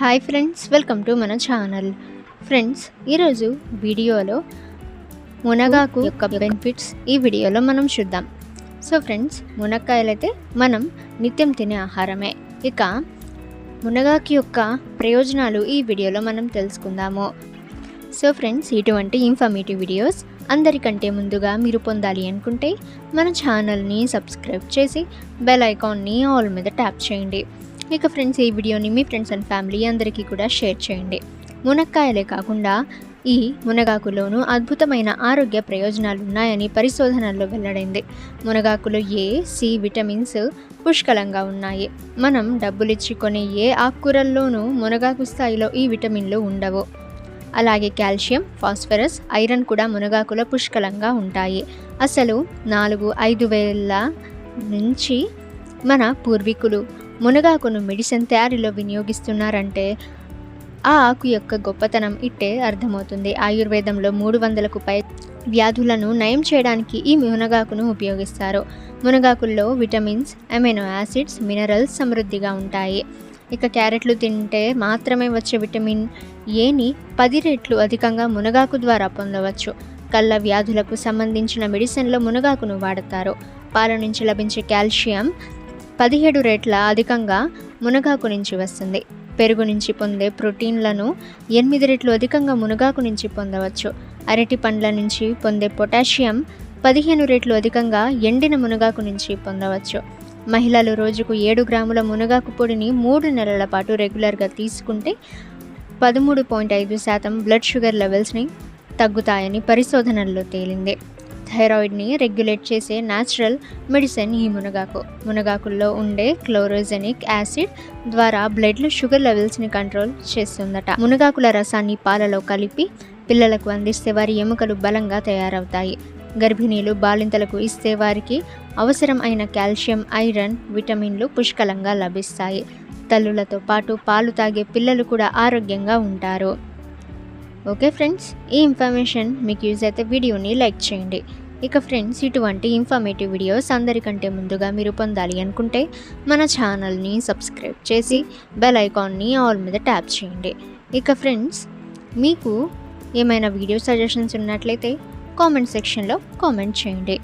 Hi friends welcome to మన channel friends ఈరోజు వీడియోలో మునగాకు యొక్క బెనిఫిట్స్ ఈ వీడియోలో మనం చూద్దాం. సో ఫ్రెండ్స్ మునక్కాయలు అయితే మనం నిత్యం తినే ఆహారమే. ఇక మునగాకు యొక్క ప్రయోజనాలు ఈ వీడియోలో మనం తెలుసుకుందాము. సో ఫ్రెండ్స్ ఇటువంటి ఇన్ఫర్మేటివ్ వీడియోస్ అందరికంటే ముందుగా మీరు పొందాలి అనుకుంటే మన ఛానల్ని సబ్స్క్రైబ్ చేసి బెల్ ఐకాన్ని ఆల్ మీద ట్యాప్ చేయండి. ఇక ఫ్రెండ్స్ ఈ వీడియోని మీ ఫ్రెండ్స్ అండ్ ఫ్యామిలీ అందరికీ కూడా షేర్ చేయండి. మునక్కాయలే కాకుండా ఈ మునగాకులోనూ అద్భుతమైన ఆరోగ్య ప్రయోజనాలు ఉన్నాయని పరిశోధనల్లో వెల్లడైంది. మునగాకులో ఏ సి విటమిన్స్ పుష్కలంగా ఉన్నాయి. మనం డబ్బులిచ్చి కొనే ఏ ఆకుకూరల్లోనూ మునగాకు స్థాయిలో ఈ విటమిన్లు ఉండవు. అలాగే కాల్షియం ఫాస్ఫరస్ ఐరన్ కూడా మునగాకులో పుష్కలంగా ఉంటాయి. అసలు నాలుగు ఐదు వేల నుంచి మన పూర్వీకులు మునగాకును మెడిసిన్ తయారీలో వినియోగిస్తున్నారంటే ఆ ఆకు యొక్క గొప్పతనం ఇట్టే అర్థమవుతుంది. ఆయుర్వేదంలో మూడు వందలకు పై వ్యాధులను నయం చేయడానికి ఈ మునగాకును ఉపయోగిస్తారు. మునగాకుల్లో విటమిన్స్ అమైనో యాసిడ్స్ మినరల్స్ సమృద్ధిగా ఉంటాయి. ఇక క్యారెట్లు తింటే మాత్రమే వచ్చే విటమిన్ ఏని పది రెట్లు అధికంగా మునగాకు ద్వారా పొందవచ్చు. కళ్ళ వ్యాధులకు సంబంధించిన మెడిసిన్లో మునగాకును వాడతారు. పాల నుంచి లభించే కాల్షియం పదిహేడు రెట్ల అధికంగా మునగాకు నుంచి వస్తుంది. పెరుగు నుంచి పొందే ప్రోటీన్లను ఎనిమిది రెట్లు అధికంగా మునగాకు నుంచి పొందవచ్చు. అరటి పండ్ల నుంచి పొందే పొటాషియం పదిహేను రెట్లు అధికంగా ఎండిన మునగాకు నుంచి పొందవచ్చు. మహిళలు రోజుకు ఏడు గ్రాముల మునగాకు పొడిని మూడు నెలల పాటు రెగ్యులర్గా తీసుకుంటే పదమూడు పాయింట్ ఐదు శాతం బ్లడ్ షుగర్ లెవెల్స్ని తగ్గుతాయని పరిశోధనల్లో తేలింది. థైరాయిడ్ని రెగ్యులేట్ చేసే న్యాచురల్ మెడిసిన్ ఈ మునగాకు. మునగాకుల్లో ఉండే క్లోరోజెనిక్ యాసిడ్ ద్వారా బ్లడ్లో షుగర్ లెవెల్స్ని కంట్రోల్ చేస్తుందట. మునగాకుల రసాన్ని పాలలో కలిపి పిల్లలకు అందిస్తే వారి ఎముకలు బలంగా తయారవుతాయి. గర్భిణీలు బాలింతలకు ఇస్తే వారికి అవసరం అయిన కాల్షియం ఐరన్ విటమిన్లు పుష్కలంగా లభిస్తాయి. తల్లులతో పాటు పాలు తాగే పిల్లలు కూడా ఆరోగ్యంగా ఉంటారు. Okay friends? ఈ ఇన్ఫర్మేషన్ మీకు యూజ్ అయితే వీడియోని లైక్ చేయండి. ఇక ఫ్రెండ్స్ ఇటువంటి ఇన్ఫర్మేటివ్ వీడియోస్ అందరికంటే ముందుగా మీరు పొందాలి అనుకుంటే మన ఛానల్ని సబ్స్క్రైబ్ చేసి బెల్ ఐకాన్ని ఆల్ మీద ట్యాప్ చేయండి. ఇక ఫ్రెండ్స్ మీకు ఏమైనా వీడియో సజెషన్స్ ఉన్నట్లయితే కామెంట్ సెక్షన్లో కామెంట్ చేయండి.